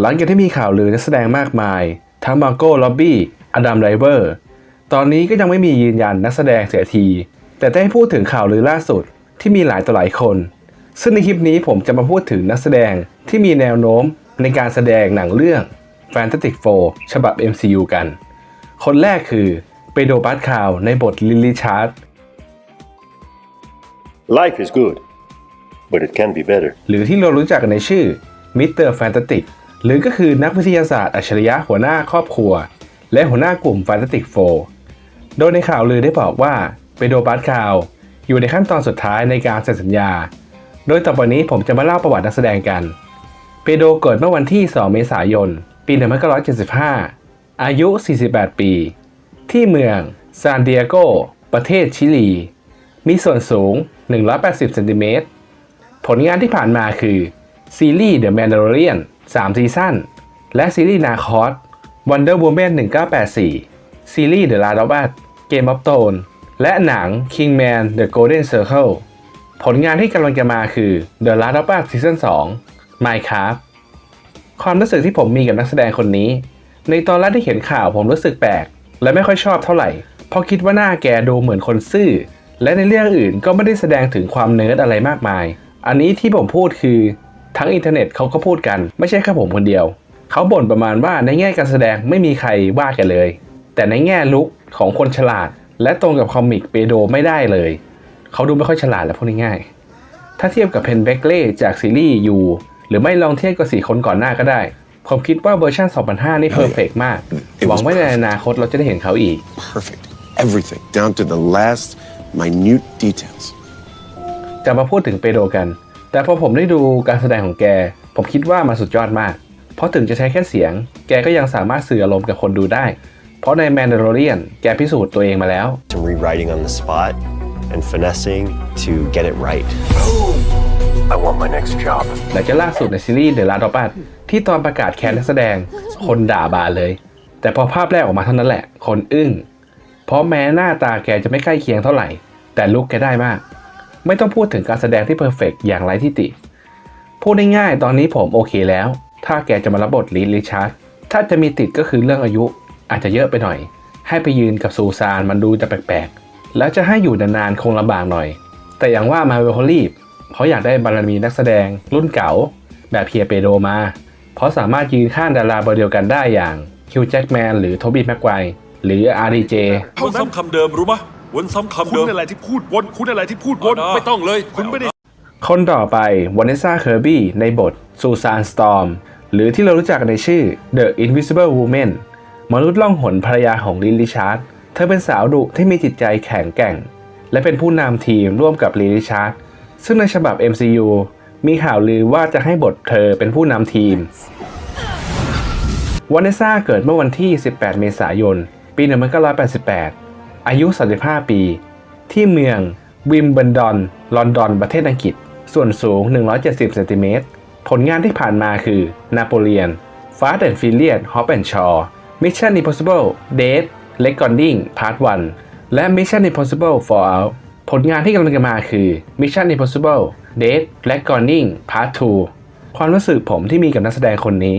หลังจากที่มีข่าวลือนักแสดงมากมาย ทั้งมาโก้ล็อบบี้ อดัมไดเวอร์ ตอนนี้ก็ยังไม่มียืนยันนักแสดงเสียที แต่ได้พูดถึงข่าวลือล่าสุดที่มีหลายต่อหลายคน ซึ่งในคลิปนี้ผมจะมาพูดถึงนักแสดงที่มีแนวโน้มในการแสดงหนังเรื่อง Fantastic Four ฉบับ MCU กัน คนแรกคือเปโดรบัสคาวในบทลิลลี่ชาร์ด Life is good, but it can be better. หรือที่เรารู้จักกันในชื่อมิสเตอร์แฟนตาติก หรือก็คือนักวิทยาศาสตร์อัจฉริยะหัวหน้าครอบครัว และหัวหน้ากลุ่มแฟนตติกโฟโดยในข่าวลือได้บอกว่าเปโดบัสคาวอยู่ในขั้นตอนสุดท้ายในการเซ็นสัญญา โดยต่อไปนี้ผมจะมาเล่าประวัตินักแสดงกัน เปโดเกิดเมื่อวันที่ 2 เมษายน ปี1975 อายุ 48 ปี ที่เมืองซานดิเอโก ประเทศชิลี มีส่วนสูง 180 เซนติเมตร ผลงานที่ผ่านมาคือซีรีส์ The Mandalorian 3 ซีซั่น และซีรีส์นาคอส Wonder Woman 1984 ซีรีส์ The Last of Us Game of Thrones และหนัง Kingman The Golden Circle ผลงานที่กำลังจะมาคือ The Last of Us Season 2 Minecraft ความรู้สึกที่ผมมีกับนักแสดงคนนี้ ในตอนแรกที่เห็นข่าวผมรู้สึกแปลก และไม่ค่อยชอบเท่าไหร่ เพราะคิดว่าหน้าแกดูเหมือนคนซื่อ และในเรื่องอื่นก็ไม่ได้แสดงถึงความเนิร์ดอะไรมากมาย อันนี้ที่ผมพูดคือ ทั้งอินเทอร์เน็ตเขาก็พูดกัน ไม่ใช่แค่ผมคนเดียว เขาบ่นประมาณว่าในแง่การแสดงไม่มีใครว่าแกเลย แต่ในแง่ลุคของคนฉลาด และตรงกับคอมิกเปโดไม่ได้เลย เขาดูไม่ค่อยฉลาดแล้วพูดง่ายๆถ้าเทียบกับเพนเบกเล่จากซีรีส์ยูหรือไม่ลองเทียบกับสี่คนก่อนหน้าก็ได้ ผมคิดว่าเวอร์ชัน2005 นี่เพอร์เฟกมาก It was หวังว่าในอนาคตเราจะได้เห็นเขาอีก Perfect. Everything, down to the last minute details. จะมาพูดถึงเปโดรกัน แต่พอผมได้ดูการแสดงของแก ผมคิดว่ามันสุดยอดมาก เพราะถึงจะใช้แค่เสียง แกก็ยังสามารถสื่ออารมณ์กับคนดูได้ เพราะในแมนดา l o เรียนแกพิสูจน์ตัวเองมาแล้ว Some rewriting on the spot and finessing to get it right. I want my next job. และจะล่าสุดในซีรีส์ The Last of Us ที่ตอนประกาศแคนนักแสดง คนด่าบานเลย แต่พอภาพแรกออกมาเท่านั้นแหละ คนอึ้ง เพราะแม้หน้าตาแกจะไม่ใกล้เคียงเท่าไหร่ แต่ลุคแกได้มาก ไม่ต้องพูดถึงการแสดงที่เพอร์เฟกอย่างไร้ที่ติ พูดง่ายๆ ตอนนี้ผมโอเคแล้ว ถ้าแกจะมารับบทลีดริชาร์ดถ้าจะมีติดก็คือเรื่องอายุอาจจะเยอะไปหน่อย ให้ไปยืนกับซูซานมันดูจะแปลกๆ แล้วจะให้อยู่นานๆคงลำบากหน่อย แต่อย่างว่ามาเวลเขารีบเขาอยากได้บารมีนักแสดง รุ่นเก่า แบบเพียเปโดมา เพราะสามารถยืนข้างดาราเบอร์เดียวกันได้อย่างคิวแจ็คแมนหรือโทบี้แม็กไกวหรืออารีเจวนซ้ำคำเดิมรู้ปะ วนซ้ำคำคุเดิณมอะไรที่พูดวน คุณอะไรที่พูดวนเอานะไม่ต้องเลย คุณไม่ได้ คนต่อไปวานเนซ่าเคอร์บี้ในบทซูซานสตอมหรือที่เรารู้จักกันในชื่อ The Invisible Woman มนุษย์ล่องหนภรรยาของลินลิชาร์ดเธอเป็นสาวดุที่มีจิตใจแข็งแกร่ง และเป็นผู้นำทีมร่วมกับลินลิชาร์ดซึ่งในฉบับ MCU มีข่าวลือว่าจะให้บทเธอเป็นผู้นำทีม วานเนซ่าเกิดเมื่อวันที่ 18 เมษายน ปี 1988 อายุ 35 ปี ที่เมืองวิมเบิลดอน ลอนดอน ประเทศอังกฤษ ส่วนสูง 170เซนติเมตร ผลงานที่ผ่านมาคือนาโปเลียน Fast and Furious Hop and Shaw Mission Impossible Dead Reckoning Part 1และ Mission Impossible Fallout ผลงานที่กำลังจะมาคือ Mission Impossible Dead Reckoning Part 2 ความรู้สึกผมที่มีกับนักแสดงคนนี้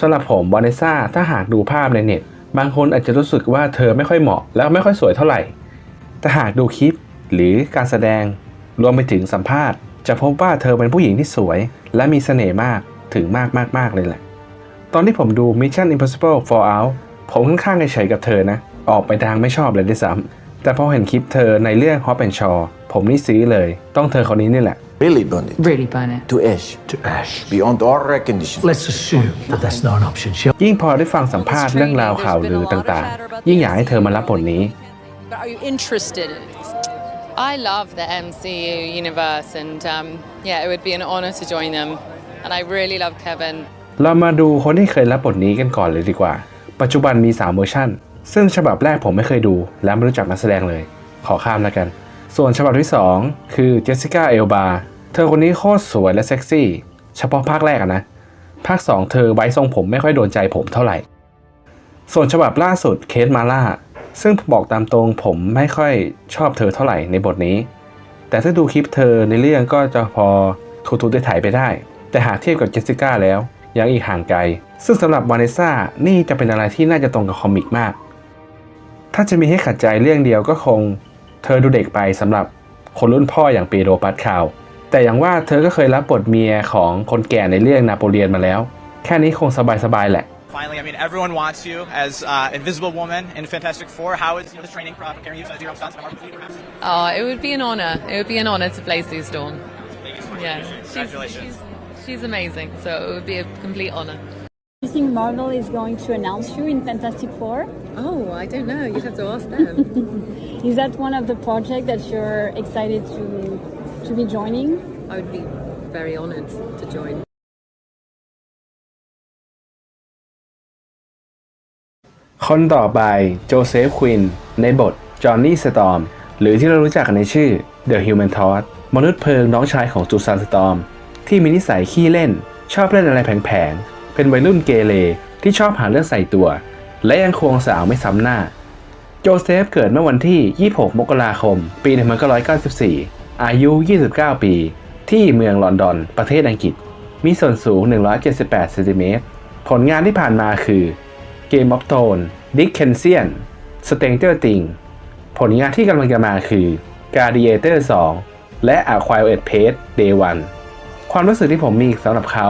สำหรับผมวานิซ่าถ้าหากดูภาพในเน็ต บางคนอาจจะรู้สึกว่าเธอไม่ค่อยเหมาะ แล้วไม่ค่อยสวยเท่าไหร่ แต่หากดูคลิปหรือการแสดงรวมไปถึงสัมภาษณ์ จะพบว่าเธอเป็นผู้หญิงที่สวย และมีเสน่ห์มากถึงมากมากมากเลยแหละ ตอนที่ผมดู Mission Impossible Fallout ผมค่อนข้างเฉยกับเธอนะ ออกไปทางไม่ชอบเลยด้วยซ้ำแต่พอเห็นคลิปเธอในเรื่อง Hop and Shaw ผมนี่ซื้อเลย ต้องเธอคนนี้นี่แหละ Really burn it Really burn it. to ash, to ash. beyond all recognition. Let's assume that that's not an option. Shall ยิ่งพอได้ฟังสัมภาษณ์เรื่องราวข่าวลือต่างๆ ยิ่งอยากให้เธอมารับบทนี้ But are you interested in it? I love the MCU universe, and um, yeah, it would be an honor to join them. And I really love Kevin. เรามาดูคนที่เคยรับบทนี้กันก่อนเลยดีกว่า ปัจจุบันมี 3 เวอร์ชันซึ่งฉบับแรกผมไม่เคยดู และไม่รู้จักนักแสดงเลย ขอข้ามแล้วกัน ส่วนฉบับที่ 2 คือเจสสิก้าเอลบาเธอคนนี้โคตรสวยและเซ็กซี่ เฉพาะภาคแรกนะ ภาค 2 เธอไว้ทรงผมไม่ค่อยโดนใจผมเท่าไหร่ ส่วนฉบับล่าสุดเคสมาล่า ซึ่งบอกตามตรงผมไม่ค่อยชอบเธอเท่าไหร่ในบทนี้ แต่ถ้าดูคลิปเธอในเรื่องก็จะพอทูทูได้ถ่ายไปได้ แต่หากเทียบกับเจสสิก้าแล้วยังอีกห่างไกล ซึ่งสำหรับวานิซ่านี่จะเป็นอะไรที่น่าจะตรงกับคอมิกมาก ถ้าจะมีให้ขัดใจเรื่องเดียวก็คง เธอดูเด็กไปสำหรับคนรุ่นพ่ออย่างเปโดรปัสคาว แต่อย่างว่าเธอก็เคยรับบทเมียของคนแก่ในเรื่องนาโปเลียนมาแล้ว แค่นี้คงสบายๆแหละ Finally, I mean, everyone wants you as uh, Invisible Woman in Fantastic Four. How is you know, the training process? Can you use your own stunts? Oh, it would be an honor. It would be an honor to play Sue Storm. Yeah, she's, Congratulations. she's, she's amazing. So it would be a complete honor. Do you think Marvel is going to announce you in Fantastic Four? Oh, I don't know. You'd have to ask them. Is that one of the projects that you're excited to to be joining? I would be very honoured to join. คนต่อไปโจเซฟควินในบทจอห์นนี่สตอมหรือที่เรารู้จักกันในชื่อ The Human Torch มนุษย์เพลิงน้องชายของจูซานสตอมที่มีนิสัยขี้เล่น ชอบเล่นอะไรแผลงๆ เป็นวัยรุ่นเกเรที่ชอบหาเรื่องใส่ตัว และยังควงสาวไม่ซ้ำหน้า โจเซฟเกิดเมื่อวันที่ 26 มกราคม ปี 1994 อายุ 29 ปี ที่เมืองลอนดอน ประเทศอังกฤษ มีส่วนสูง 178เซนติเมตร ผลงานที่ผ่านมาคือ Game of Thrones Dickensian Stranger Things ผลงานที่กำลังจะมาคือ Gladiator 2 และ A Quiet Place Day 1ความรู้สึกที่ผมมีสำหรับเขา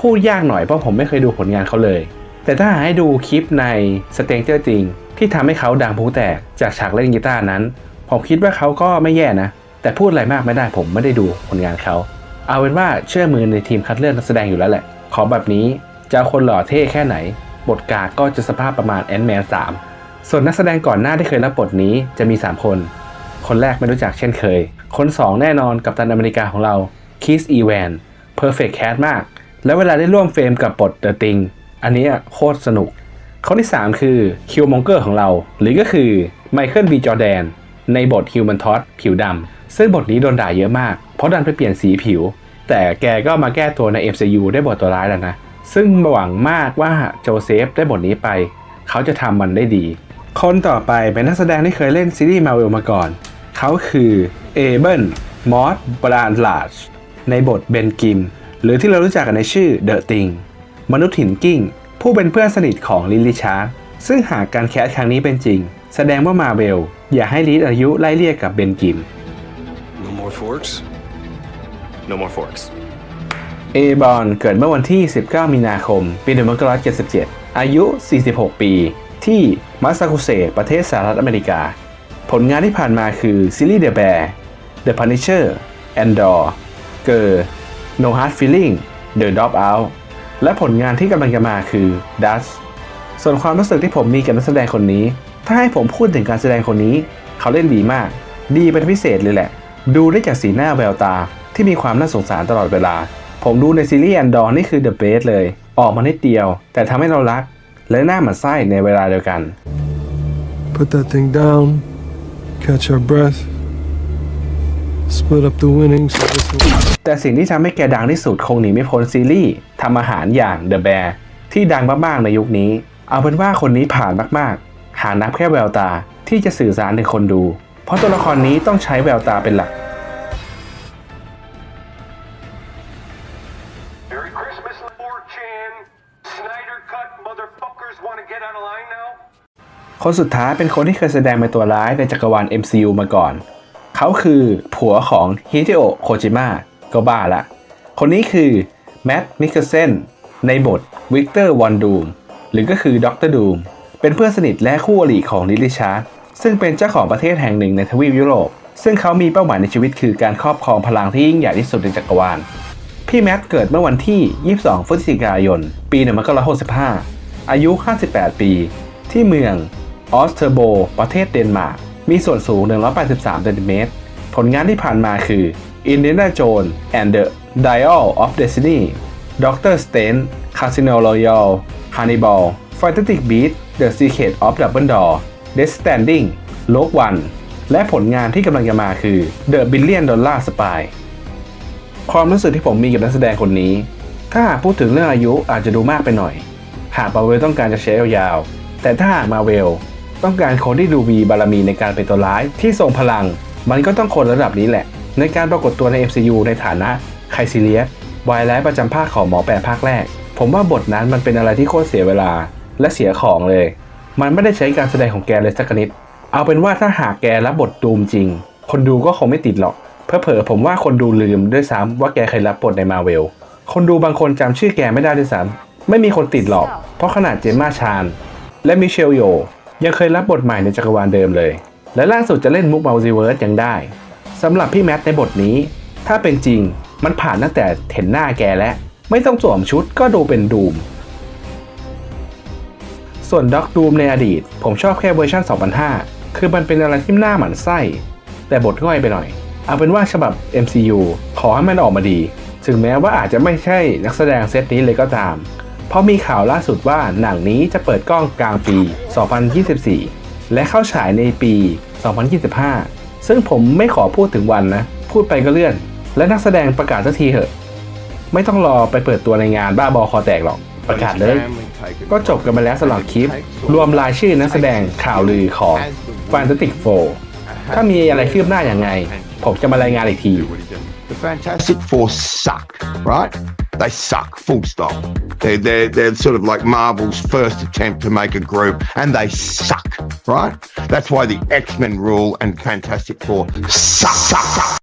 พูดยากหน่อยเพราะผมไม่เคยดูผลงานเขาเลย แต่ถ้าหากให้ดูคลิปใน Stranger Things ที่ทำให้เขาดังพลุแตกจากฉากเล่นกีตาร์นั้น ผมคิดว่าเขาก็ไม่แย่นะ แต่พูดอะไรมากไม่ได้ผมไม่ได้ดูผลงานเขา เอาเป็นว่าเชื่อมือในทีมคัดเลือกนักแสดงอยู่แล้วแหละ ขอแบบนี้จะคนหล่อเท่แค่ไหน บทกาก็จะสภาพประมาณแอนแมน3ส่วนนักแสดงก่อนหน้าที่เคยรับบทนี้จะมี 3 คน คนแรกไม่รู้จักเช่นเคย คน 2 แน่นอนกับตันอเมริกาของเราคิสอีแวนเพอร์เฟกต์แคสมาก แล้วเวลาได้ร่วมเฟรมกับบทเดอะติงอันนี้โคตรสนุกคนที่ 3 คือคิวมองเกอร์ของเรา หรือก็คือไมเคิลบีจอแดนในบทฮิวแมนทอสผิวดำซึ่งบทนี้โดนด่าเยอะมาก เพราะดันไปเปลี่ยนสีผิว แต่แกก็มาแก้ตัวใน MCU ได้บทตัวร้ายแล้วนะ ซึ่งหวังมากว่าโจเซฟได้บทนี้ไป เขาจะทำมันได้ดี คนต่อไปเป็นนักแสดงที่เคยเล่นซีรีส์มาเวลมาก่อน เขาคือเอเบิลมอสบรานลาชในบทเบนกิม หรือที่เรารู้จักกันในชื่อเดอะติงมนุษย์หินกิ้ง ผู้เป็นเพื่อนสนิทของลิลลี่ชาร์ดซึ่งหากการแคสครั้งนี้เป็นจริง แสดงว่ามาเวลอย่าให้ลีดอายุไล่เรียกกับเบนกิม No more forks? No more forks. เอบอนเกิดเมื่อวันที่ 19 มีนาคม ปี 1977 อายุ 46 ปี ที่มัสซาชูเซตส์ประเทศสหรัฐอเมริกา ผลงานที่ผ่านมาคือซีรีส์ The Bear The Punisher Andor เกอร์ No Hard Feeling The Drop Out และผลงานที่กำลังจะมาคือ Dust ส่วนความรู้สึกที่ผมมีกับนักแสดงคนนี้ ถ้าให้ผมพูดถึงการแสดงคนนี้ เขาเล่นดีมาก ดีเป็นพิเศษเลยแหละ ดูได้จากสีหน้าแววตาที่มีความน่าสงสารตลอดเวลา ผมดูในซีรีส์แอนดอร์นี่คือ The Best เลย ออกมานิดเดียว แต่ทำให้เรารัก และหน้าหมันไส้ในเวลาเดียวกัน Put that thing down, catch our breath, split up the winnings. So this will- แต่สิ่งที่ทำให้แกดังที่สุดคงหนีไม่พ้นซีรีส์ทำอาหารอย่าง The Bear ที่ดังมากๆในยุคนี้ เอาเป็นว่าคนนี้ผ่านมากๆ หานับแค่แววตาที่จะสื่อสารถึงคนดู เพราะตัวละครนี้ต้องใช้แววตาเป็นหลัก Merry Christmas, 4chan. Snyder Cut motherfuckers want to get on a line now? คนสุดท้ายเป็นคนที่เคยแสดงเป็นตัวร้ายในจักรวาล MCU มาก่อน เขาคือผัวของฮิเ o โอะโคจิมะ ก็บ้าละ คนนี้คือแม t มิ k เซนในบทวิกเตอร์วอนดูมหรือก็คือด็อกเตอร์ดูมเป็นเพื่อนสนิทและคู่อริของลิลลี่ชาร์ดซึ่งเป็นเจ้าของประเทศแห่งหนึ่งในทวีปยุโรป ซึ่งเขามีเป้าหมายในชีวิตคือการครอบครองพลังที่ยิ่งใหญ่ที่สุดในจักรวาล พี่แมทเกิดเมื่อวันที่ 22พฤศจิกายน ปี1965 อายุ 58 ปี ที่เมืองออสเทอร์โบ ประเทศเดนมาร์ก มีส่วนสูง 183เซนติเมตร ผลงานที่ผ่านมาคือ Indiana Jones and the Dial of Destiny Doctor Strange Casino Royale Hannibal Fantastic Beasts The Secret of Dumbledore Death Standing Rogue One และผลงานที่กำลังจะมาคือ The Billion Dollar Spy ความรู้สึกที่ผมมีกับนักแสดงคนนี้ ถ้าหากพูดถึงเรื่องอายุอาจจะดูมากไปหน่อย หากมาเวลต้องการจะใช้ยาว แต่ถ้าหากมาเวลต้องการคนที่ดูมีบารมีในการเป็นตัวร้ายที่ทรงพลัง มันก็ต้องคนระดับนี้แหละ ในการปรากฏตัวใน MCU ในฐานะไคซิเลียสวายร้ายประจำภาคของหมอแปลภาคแรก ผมว่าบทนั้นมันเป็นอะไรที่โคตรเสียเวลาและเสียของเลย มันไม่ได้ใช้การแสดงของแกเลยสักนิด เอาเป็นว่าถ้าหากแกรับบทดูมจริง คนดูก็คงไม่ติดหรอก เพื่อเผอผมว่าคนดูลืมด้วยซ้ำว่าแกเคยรับบทในมาเวล คนดูบางคนจำชื่อแกไม่ได้ด้วยซ้ำไม่มีคนติดหรอก เพราะขนาดเจมมาชานและมิเชลโยยังเคยรับบทใหม่ในจักรวาลเดิมเลย และล่าสุดจะเล่นมุกมัลติเวิร์สยังได้ สำหรับพี่แมทในบทนี้ ถ้าเป็นจริงมันผ่านตั้งแต่เห็นหน้าแกแล้ว ไม่ต้องสวมชุดก็ดูเป็นดูม ส่วนด็อกดูมในอดีต ผมชอบแค่เวอร์ชัน2005 คือมันเป็นอะไรที่หน่าหมันไส้ แต่บทง่อยไปหน่อย เอาเป็นว่าฉบับ MCU ขอให้มันออกมาดี ถึงแม้ว่าอาจจะไม่ใช่นักแสดงเซตนี้เลยก็ตาม เพราะมีข่าวล่าสุดว่าหนังนี้จะเปิดกล้องกลางปี 2024 และเข้าฉายในปี 2025 ซึ่งผมไม่ขอพูดถึงวันนะ พูดไปก็เลื่อน และนักแสดงประกาศสักทีเถอะ ไม่ต้องรอไปเปิดตัวในงานบ้าบอคอแตกหรอก ประกาศเลย ก็จบกันไปแล้วสำหรับคลิป รวมรายชื่อนักแสดงข่าวลือของ Fantastic Four ถ้ามีอะไรคืบหน้าอย่างไง ผมจะมารายงานอีกที The Fantastic Four suck, right? They suck, full stop. They're, they're, they're sort of like Marvel's first attempt to make a group, and they suck, right? That's why the X Men rule and Fantastic Four suck, suck, suck.